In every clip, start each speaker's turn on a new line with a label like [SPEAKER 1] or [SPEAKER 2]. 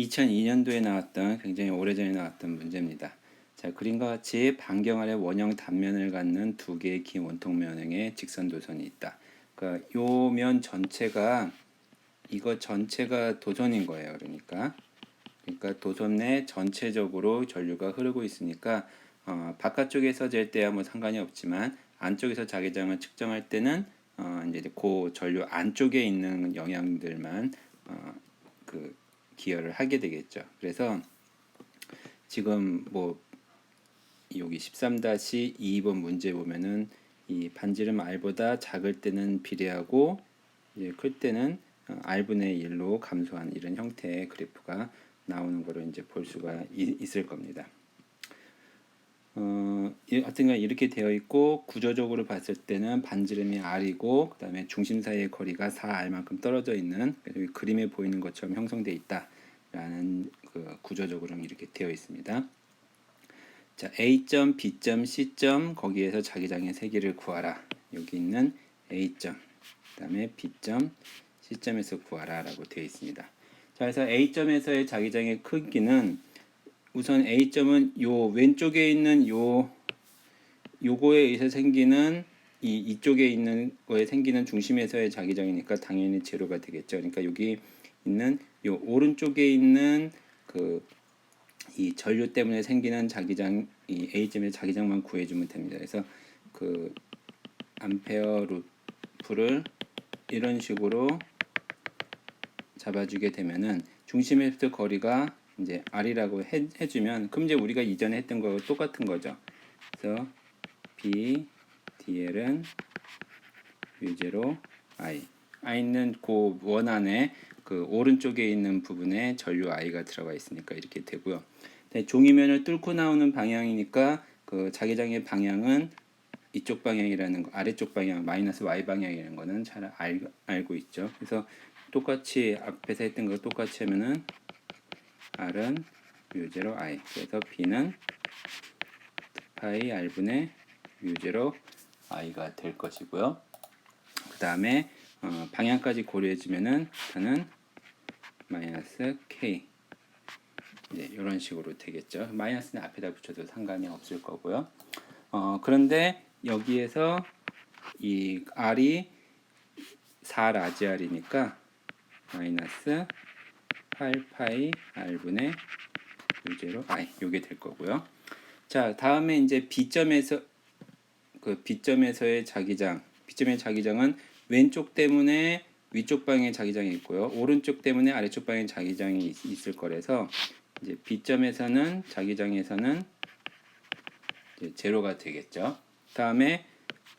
[SPEAKER 1] 2002년도에 나왔던 굉장히 오래전에 나왔던 문제입니다. 자, 그림과 같이 반경 아래 원형 단면을 갖는 두 개의 긴 원통 면형의 직선 도선이 있다. 그러니까 요 면 전체가 이거 전체가 도선인 거예요. 그러니까 그러니까 도선 내 전체적으로 전류가 흐르고 있으니까 어, 바깥쪽에서 잴 때야 뭐 상관이 없지만 안쪽에서 자기장을 측정할 때는 어, 이제 그 전류 안쪽에 있는 영향들만 어, 그 기여를 하게 되겠죠. 그래서 지금 뭐 여기 13-2번 문제 보면은 이 반지름 r보다 작을 때는 비례하고 이제 클 때는 어, r분의 1로 감소한 이런 형태의 그래프가 나오는 거를 이제 볼 수가 이- 있을 겁니다. 어, 이- 하여튼간 이렇게 되어 있고 구조적으로 봤을 때는 반지름이 r이고 그 다음에 중심 사이의 거리가 4r만큼 떨어져 있는 그림에 보이는 것처럼 형성돼 있다 라는 그 구조적으로는 이렇게 되어 있습니다. 자, A점, B점, C점 거기에서 자기장의 세기를 구하라. 여기 있는 A점, 그 다음에 B점, C점에서 구하라 라고 되어 있습니다. 자, 그래서 A점에서의 자기장의 크기는 우선 A점은 요 왼쪽에 있는 요 요거에 의해서 생기는 이 이쪽에 있는 거에 생기는 중심에서의 자기장이니까 당연히 제로가 되겠죠. 그러니까 여기 있는 요 오른쪽에 있는 그 이 전류 때문에 생기는 자기장 이 A점의 자기장만 구해주면 됩니다. 그래서 그 암페어 루프를 이런 식으로 잡아주게 되면은 중심에서 거리가 이제 r이라고 해, 해주면 그럼 이제 우리가 이전에 했던 거하고 똑같은 거죠. 그래서 b dl은 u0 i i는 그 원 안에 그 오른쪽에 있는 부분에 전류 i가 들어가 있으니까 이렇게 되고요. 네, 종이면을 뚫고 나오는 방향이니까 그 자기장의 방향은 이쪽 방향이라는 거 아래쪽 방향 마이너스 y 방향이라는 거는 잘 알, 알고 있죠. 그래서 똑같이 앞에서 했던 거 똑같이 하면은 r은 u0 i 그래서 b는 파이 r분의 u0 i가 될 것이고요. 그 다음에 어, 방향까지 고려해주면은 저는 마이너스 k 이제 이런 식으로 되겠죠. 마이너스는 앞에다 붙여도 상관이 없을 거고요. 어, 그런데 여기에서 이 r이 4 라지 r이니까 마이너스 8파이 r분의 u0 i 요게 될 거고요. 자, 다음에 이제 B점에서 그 B점에서의 자기장, B점의 자기장은 왼쪽 때문에 위쪽 방향에 자기장이 있고요. 오른쪽 때문에 아래쪽 방향에 자기장이 있, 있을 거라서 이제 B점에서는 자기장에서는 이제 제로가 되겠죠. 다음에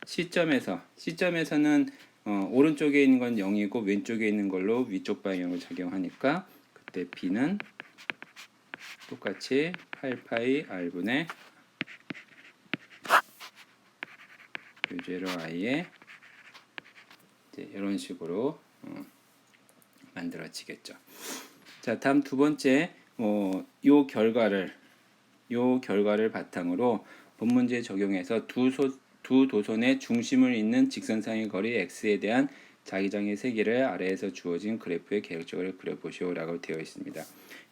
[SPEAKER 1] C점에서 C점에서는 어, 오른쪽에 있는 건 0이고 왼쪽에 있는 걸로 위쪽 방향으로 작용하니까 그때 B는 똑같이 8파이 R분의 U0I에 이제 이런 식으로 어, 만들어지겠죠. 자, 다음 두 번째 어, 요 결과를 요 결과를 바탕으로 본 문제에 적용해서 두, 소, 두 도선의 중심을 잇는 직선상의 거리 x에 대한 자기장의 세기를 아래에서 주어진 그래프의 계획적으로 그려보시오라고 되어 있습니다.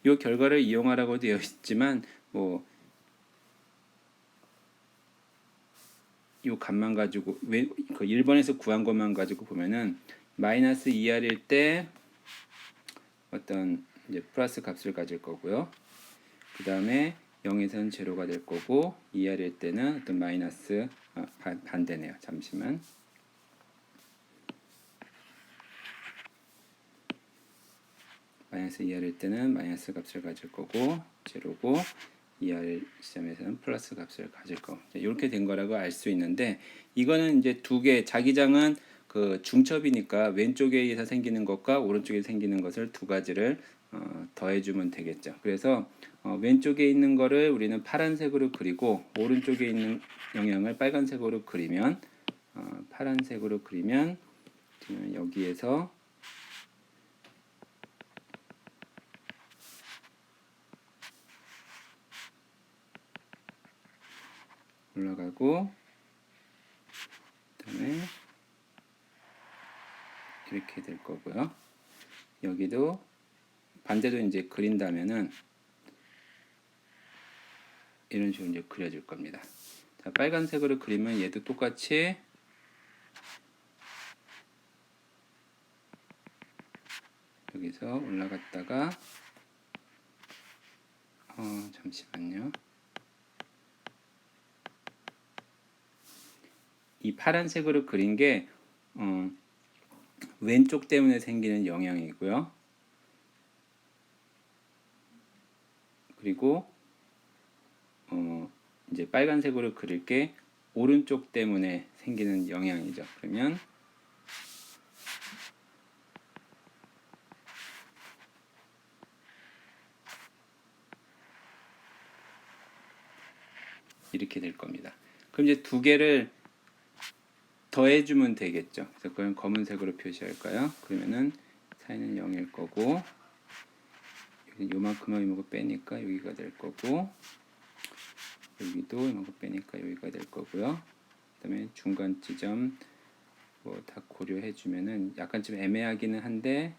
[SPEAKER 1] 이 결과를 이용하라고 되어 있지만 뭐 이 값만 가지고 왜, 그 1번에서 구한 것만 가지고 보면은 마이너스 2R일 때 어떤 이제 플러스 값을 가질 거고요. 그 다음에 0에서는 제로가 될 거고 2R일 때는 어떤 마이너스 아, 반, 반대네요. 잠시만. 마이너스 2R일 때는 마이너스 값을 가질 거고 제로고 2R 시점에서는 플러스 값을 가질 거. 이렇게 된 거라고 알 수 있는데 이거는 이제 두 개 자기장은 그 중첩이니까 왼쪽에 의해서 생기는 것과 오른쪽에 생기는 것을 두 가지를 어, 더해주면 되겠죠. 그래서 어, 왼쪽에 있는 거를 우리는 파란색으로 그리고 오른쪽에 있는 영향을 빨간색으로 그리면 어, 파란색으로 그리면 여기에서 올라가고 그다음에 이렇게 될 거고요. 여기도 반대도 이제 그린다면은 이런 식으로 이제 그려질 겁니다. 자, 빨간색으로 그리면 얘도 똑같이 여기서 올라갔다가 어, 잠시만요. 이 파란색으로 그린 게 어, 왼쪽 때문에 생기는 영향이고요. 그리고 어, 이제 빨간색으로 그릴 게 오른쪽 때문에 생기는 영향이죠. 그러면 이렇게 될 겁니다. 그럼 이제 두 개를 더해주면 되겠죠. 그래서 그걸 검은색으로 표시할까요? 그러면은 사인은 0일 거고 요만큼만 이만큼 빼니까 여기가 될 거고 여기도 이만큼 빼니까 여기가 될 거고요. 그다음에 중간 지점 뭐 다 고려해 주면은 약간 좀 애매하기는 한데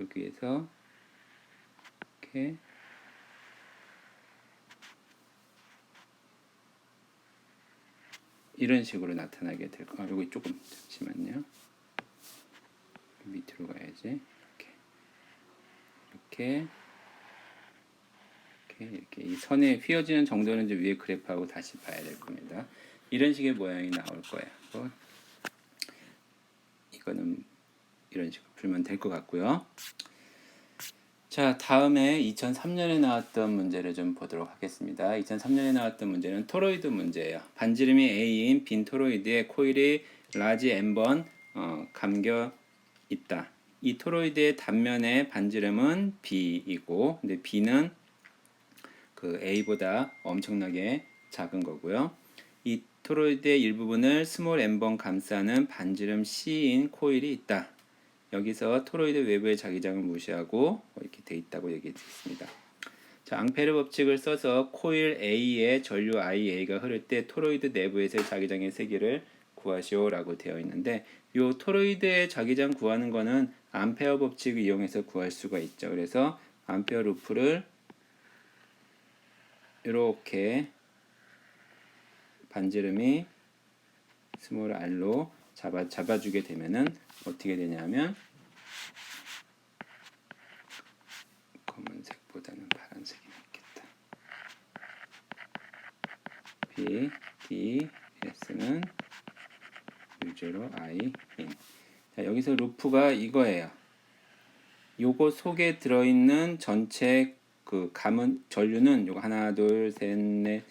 [SPEAKER 1] 여기에서 이렇게 이런 식으로 나타나게 될 거. 아, 여기 조금 잠시만요. 밑으로 가야지. 이렇게 이렇게 이렇게 이렇게 이 선에 휘어지는 정도는 이제 위에 그래프하고 다시 봐야 될 겁니다. 이런 식의 모양이 나올 거예요. 뭐 이거는 이런 식으로 풀면 될 것 같고요. 자, 다음에 2003년에 나왔던 문제를 좀 보도록 하겠습니다. 2003년에 나왔던 문제는 토로이드 문제예요. 반지름이 A인 빈 토로이드에 코일이 라지 N번 어, 감겨 있다. 이 토로이드의 단면의 반지름은 B이고, 근데 B는 그 A보다 엄청나게 작은 거고요. 이 토로이드의 일부분을 스몰 n번 감싸는 반지름 C인 코일이 있다. 여기서 토로이드 외부의 자기장을 무시하고 뭐 이렇게 돼 있다고 얘기해 드렸습니다. 자, 앙페르 법칙을 써서 코일 A에 전류 IA가 흐를 때 토로이드 내부에서의 자기장의 세기를 구하시오라고 되어 있는데 이 토로이드의 자기장 구하는 거는 암페어 법칙을 이용해서 구할 수가 있죠. 그래서 암페어 루프를 이렇게 반지름이 스몰 r로 잡아 잡아주게 되면은 어떻게 되냐면 검은색보다는 파란색이 낫겠다. B, D, S는 U0 I 인. 자, 여기서 루프가 이거예요. 요거 속에 들어있는 전체 그 감은 전류는 요거 하나, 둘, 셋, 넷,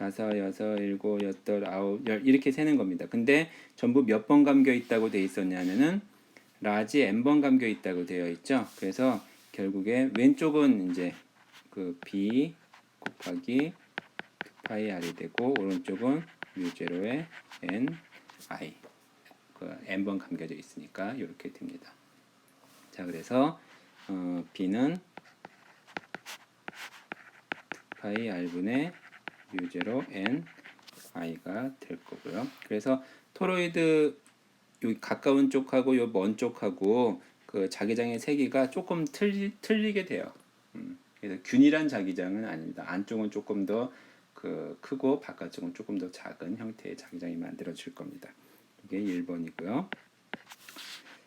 [SPEAKER 1] 다섯, 여섯, 일곱, 여덟, 아홉, 열 이렇게 세는 겁니다. 근데 전부 몇 번 감겨 있다고 돼 있었냐면은 라지 n 번 감겨 있다고 되어 있죠. 그래서 결국에 왼쪽은 이제 그 b 곱하기 2파이 r이 되고 오른쪽은 u0의 n i 그 n 번 감겨져 있으니까 이렇게 됩니다. 자 그래서 어, b는 2파이 r분의 u0 n i가 될 거고요. 그래서 토로이드 여기 가까운 쪽하고 요 먼 쪽하고 그 자기장의 세기가 조금 틀리, 틀리게 돼요. 음, 그래서 균일한 자기장은 아닙니다. 안쪽은 조금 더 그 크고 바깥쪽은 조금 더 작은 형태의 자기장이 만들어질 겁니다. 이게 1번이고요.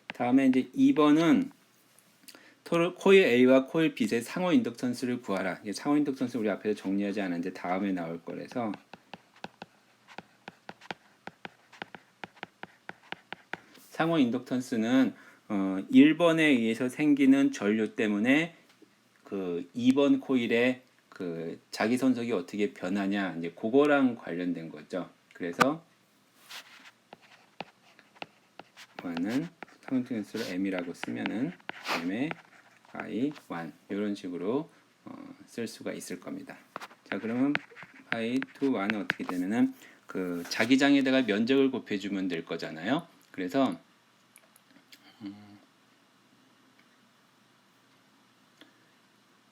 [SPEAKER 1] 다음에 이제 2번은 토르, 코일 A와 코일 B의 상호 인덕턴스를 구하라. 이게 상호 인덕턴스 우리 앞에서 정리하지 않았는데 다음에 나올 거라서 상호 인덕턴스는 어, 1번에 의해서 생기는 전류 때문에 그 2번 코일의 그 자기 선석이 어떻게 변하냐 이제 그거랑 관련된 거죠. 그래서 는 상호 인덕턴스를 M이라고 쓰면은 M의 I 1 이런 식으로 어, 쓸 수가 있을 겁니다. 자 그러면 파이 2 1은 어떻게 되면은 그 자기장에다가 면적을 곱해주면 될 거잖아요. 그래서 음,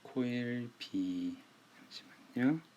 [SPEAKER 1] 코일 B 잠시만요.